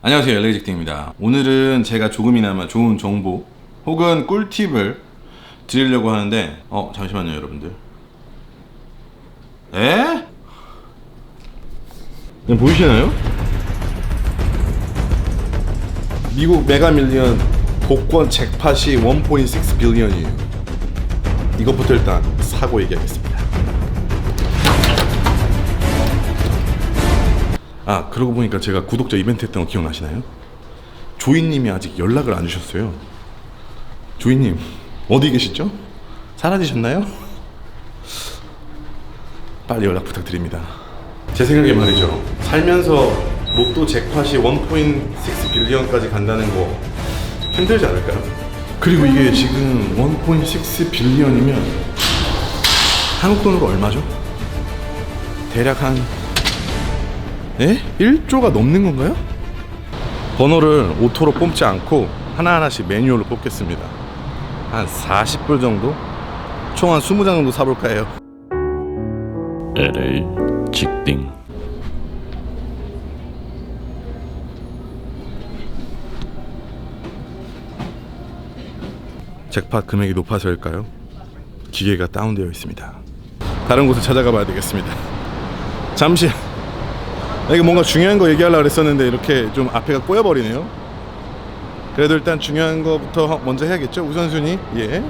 안녕하세요 LA직딩입니다 오늘은 제가 조금이나마 좋은 정보 혹은 꿀팁을 드리려고 하는데 어 잠시만요 여러분들 에? 네, 보이시나요? 미국 메가밀리언 복권 잭팟이 1.6 빌리언이에요 이것부터 일단 사고 얘기하겠습니다 아 그러고 보니까 제가 구독자 이벤트 했던 거 기억나시나요? 조이님이 아직 연락을 안 주셨어요 조이님 어디 계시죠? 사라지셨나요? 빨리 연락 부탁드립니다 제 생각에 말이죠 살면서 로또 잭팟이 1.6 빌리언까지 간다는 거 힘들지 않을까요? 그리고 이게 지금 1.6 빌리언이면 한국 돈으로 얼마죠? 대략 한 예? 1조가 넘는 건가요? 번호를 오토로 뽑지 않고 하나하나씩 매뉴얼로 뽑겠습니다. 한 40불 정도? 총 한 20장 정도 사볼까 해요. LA 직딩 잭팟 금액이 높아서일까요? 기계가 다운되어 있습니다. 다른 곳을 찾아가 봐야 되겠습니다. 잠시 이게 뭔가 중요한 거 얘기하려고 그랬었는데 이렇게 좀 앞에가 꼬여버리네요. 그래도 일단 중요한 거부터 먼저 해야겠죠? 우선순위. 예.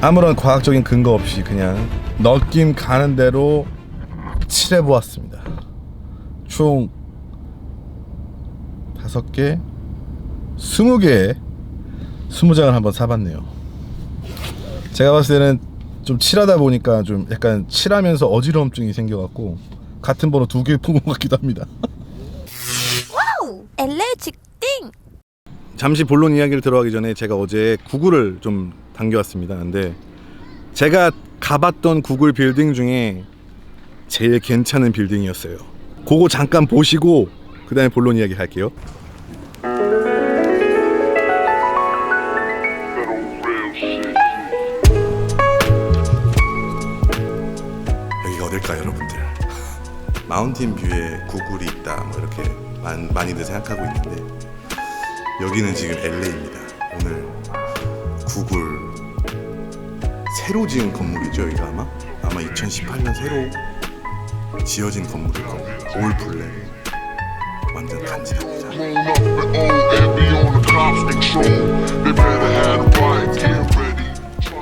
아무런 과학적인 근거 없이 그냥 느낌 가는 대로 칠해 보았습니다. 총 다섯 개, 스무 개, 스무 장을 한번 사봤네요. 제가 봤을 때는 좀 칠하다 보니까 좀 약간 칠하면서 어지러움증이 생겨갖고 같은 번호 두 개 뽑은 것 같기도 합니다. LA 직딩 잠시 본론 이야기를 들어가기 전에 제가 어제 구글을 좀 당겨왔습니다. 근데 제가 가봤던 구글 빌딩 중에 제일 괜찮은 빌딩이었어요. 그거 잠깐 보시고 그 다음에 본론 이야기 할게요. 여기가 어딜까요, 여러분들? 마운틴 뷰에 구글이 있다, 뭐 이렇게 많, 많이들 생각하고 있는데 여기는 지금 LA입니다. 오늘 구글 새로 지은 건물이죠, 여기가 아마 아마 2018년 새로 지어진 거고 올 블랙 완전.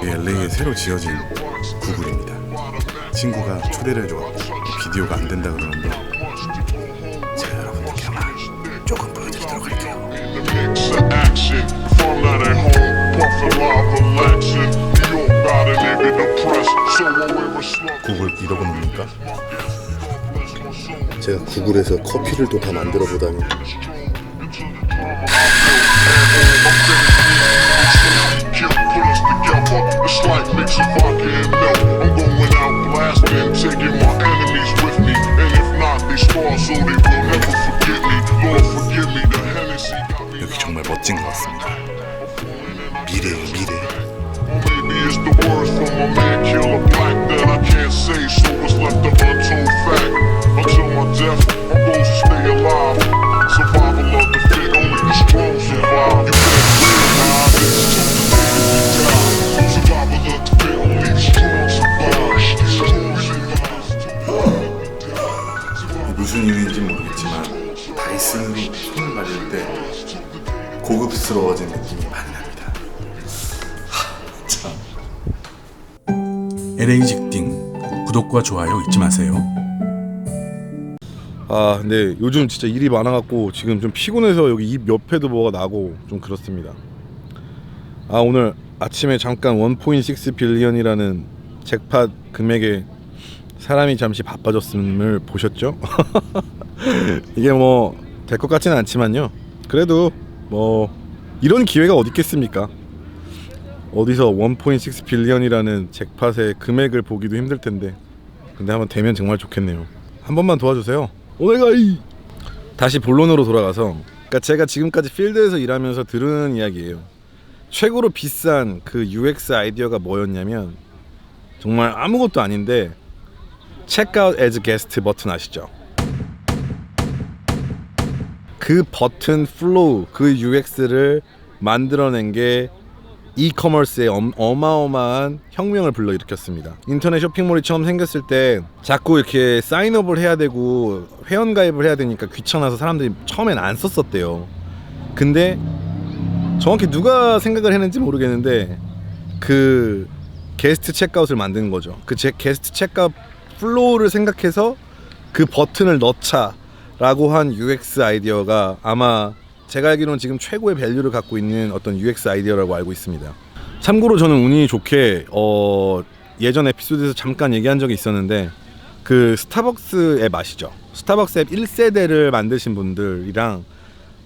이 LA에 새로 지어진 구글입니다. 친구가 초대를 해줘갖고 비디오가 안 된다 그러는데 제가 여러분들께 아마 조금 보여드리도록 할게요. 구글 이러고 놉니까? 제가 구글에서 커피를 또 다 만들어 보다니 이슨으로 손을 맞을 때 고급스러워진 느낌이 많이 납니다. 하, 참. LA 직딩 구독과 좋아요 잊지 마세요. 아 근데 요즘 진짜 일이 많아갖고 지금 좀 피곤해서 여기 입 옆에도 뭐가 나고 좀 그렇습니다. 아 오늘 아침에 잠깐 1.6 빌리언이라는 잭팟 금액에 사람이 잠시 바빠졌음을 보셨죠? 이게 뭐 될 것 같지는 않지만요. 그래도 뭐 이런 기회가 어디 있겠습니까? 어디서 1.6 빌리언이라는 잭팟의 금액을 보기도 힘들 텐데 근데 한번 되면 정말 좋겠네요. 한 번만 도와주세요. 오네가이. 다시 본론으로 돌아가서 그러니까 제가 지금까지 필드에서 일하면서 들은 이야기예요. 최고로 비싼 그 UX 아이디어가 뭐였냐면 정말 아무것도 아닌데 체크아웃 as 게스트 버튼 아시죠? 그 버튼 플로우 그 UX를 만들어낸 게 이커머스의 엄- 어마어마한 혁명을 불러일으켰습니다. 인터넷 쇼핑몰이 처음 생겼을 때 자꾸 이렇게 사인업을 해야 되고 회원 가입을 해야 되니까 귀찮아서 사람들이 처음엔 안 썼었대요. 근데 정확히 누가 생각을 했는지 모르겠는데 그 게스트 체크아웃을 만든 거죠. 그 제 게스트 체크아웃 플로우를 생각해서 그 버튼을 넣자 라고 한 UX 아이디어가 아마 제가 알기로는 지금 최고의 밸류를 갖고 있는 어떤 UX 아이디어라고 알고 있습니다. 참고로 저는 운이 좋게 어 예전 에피소드에서 잠깐 얘기한 적이 있었는데 그 스타벅스 앱 아시죠? 스타벅스 앱 1세대를 만드신 분들이랑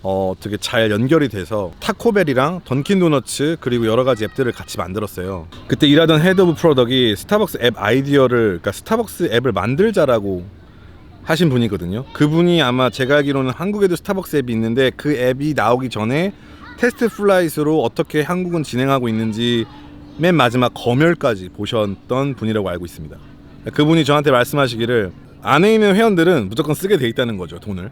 어, 어떻게 잘 연결이 돼서 타코벨이랑 던킨 도너츠 그리고 여러 가지 앱들을 같이 만들었어요. 그때 일하던 헤드 오브 프로덕이 스타벅스 앱 아이디어를 그러니까 스타벅스 앱을 만들자라고 하신 분이거든요. 그분이 아마 제가 알기로는 한국에도 스타벅스 앱이 있는데 그 앱이 나오기 전에 테스트 플라이트로 어떻게 한국은 진행하고 있는지 맨 마지막 검열까지 보셨던 분이라고 알고 있습니다. 그분이 저한테 말씀하시기를 안에 있는 회원들은 무조건 쓰게 돼 있다는 거죠 돈을.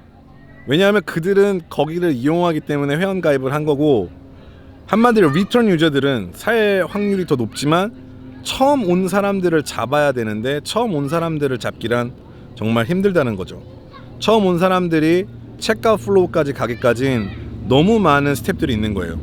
왜냐하면 그들은 거기를 이용하기 때문에 회원 가입을 한 거고 한마디로 리턴 유저들은 살 확률이 더 높지만 처음 온 사람들을 잡아야 되는데 처음 온 사람들을 잡기란 정말 힘들다는 거죠. 처음 온 사람들이 체크아웃 플로우까지 가기까진 너무 많은 스텝들이 있는 거예요.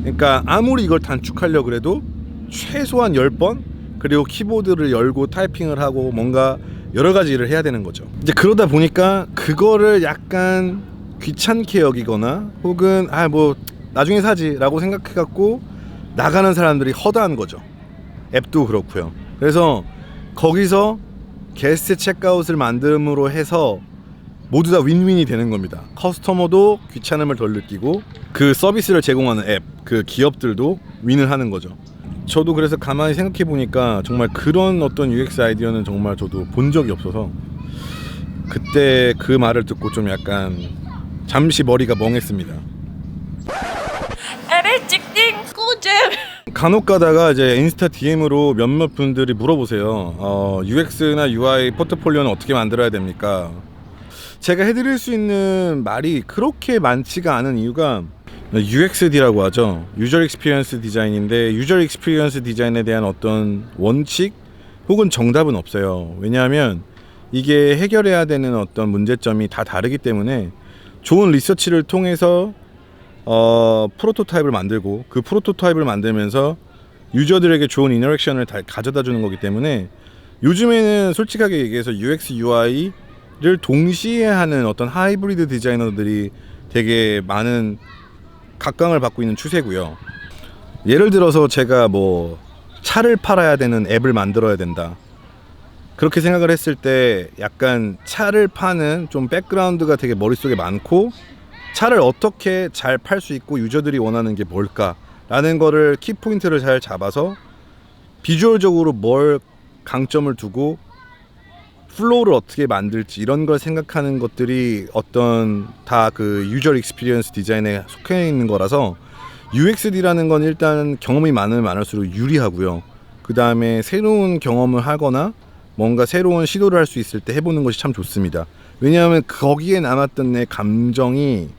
그러니까 아무리 이걸 단축하려 그래도 최소한 10번 그리고 키보드를 열고 타이핑을 하고 뭔가 여러 가지 일을 해야 되는 거죠. 이제 그러다 보니까 그거를 약간 귀찮게 여기거나 혹은 아 뭐 나중에 사지라고 생각해 갖고 나가는 사람들이 허다한 거죠. 앱도 그렇고요. 그래서 거기서 게스트 체크아웃을 만듦으로 해서 모두 다 윈윈이 되는 겁니다. 커스터머도 귀찮음을 덜 느끼고 그 서비스를 제공하는 앱, 그 기업들도 윈을 하는 거죠. 저도 그래서 가만히 생각해 보니까 정말 그런 어떤 UX 아이디어는 정말 저도 본 적이 없어서 그때 그 말을 듣고 좀 약간 잠시 머리가 멍했습니다. LA 찍딩 꾸잼 간혹 가다가 이제 인스타 DM으로 몇몇 분들이 물어보세요. 어, UX나 UI 포트폴리오는 어떻게 만들어야 됩니까? 제가 해드릴 수 있는 말이 그렇게 많지가 않은 이유가 UXD라고 하죠. 유저 익스피리언스 디자인인데 유저 익스피리언스 디자인에 대한 어떤 원칙 혹은 정답은 없어요. 왜냐하면 이게 해결해야 되는 어떤 문제점이 다 다르기 때문에 좋은 리서치를 통해서 어, 프로토타입을 만들고 그 프로토타입을 만들면서 유저들에게 좋은 인터랙션을 다 가져다 주는 거기 때문에 요즘에는 솔직하게 얘기해서 UX, UI를 동시에 하는 어떤 하이브리드 디자이너들이 되게 많은 각광을 받고 있는 추세고요. 예를 들어서 제가 뭐 차를 팔아야 되는 앱을 만들어야 된다. 그렇게 생각을 했을 때 약간 차를 파는 좀 백그라운드가 되게 머릿속에 많고 차를 어떻게 잘 팔 수 있고 유저들이 원하는 게 뭘까라는 거를 키 포인트를 잘 잡아서 비주얼적으로 뭘 강점을 두고 플로우를 어떻게 만들지 이런 걸 생각하는 것들이 어떤 다 그 유저 익스피리언스 디자인에 속해 있는 거라서 UXD라는 건 일단 경험이 많으면 많을수록 유리하고요. 그 다음에 새로운 경험을 하거나 뭔가 새로운 시도를 할 수 있을 때 해보는 것이 참 좋습니다. 왜냐하면 거기에 남았던 내 감정이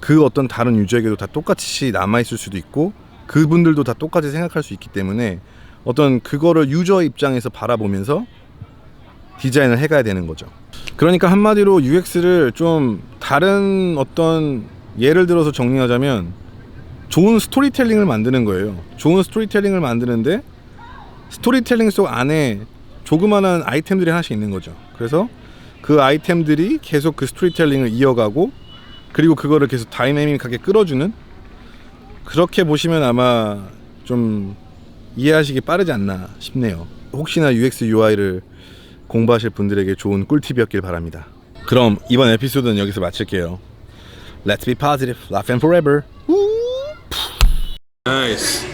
그 어떤 다른 유저에게도 다 똑같이 남아 있을 수도 있고 그분들도 다 똑같이 생각할 수 있기 때문에 어떤 그거를 유저 입장에서 바라보면서 디자인을 해가야 되는 거죠. 그러니까 한마디로 UX를 좀 다른 어떤 예를 들어서 정리하자면 좋은 스토리텔링을 만드는 거예요. 좋은 스토리텔링을 만드는데 스토리텔링 속 안에 조그마한 아이템들이 하나씩 있는 거죠. 그래서 그 아이템들이 계속 그 스토리텔링을 이어가고 그리고 그거를 계속 다이내믹하게 끌어주는 그렇게 보시면 아마 좀 이해하시기 빠르지 않나 싶네요. 혹시나 UX UI를 공부하실 분들에게 좋은 꿀팁이었길 바랍니다. 그럼 이번 에피소드는 여기서 마칠게요. Let's be positive, laugh and forever. 나이스.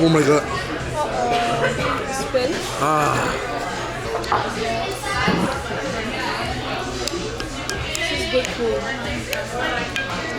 Oh my god. Spin. 아, This is good food.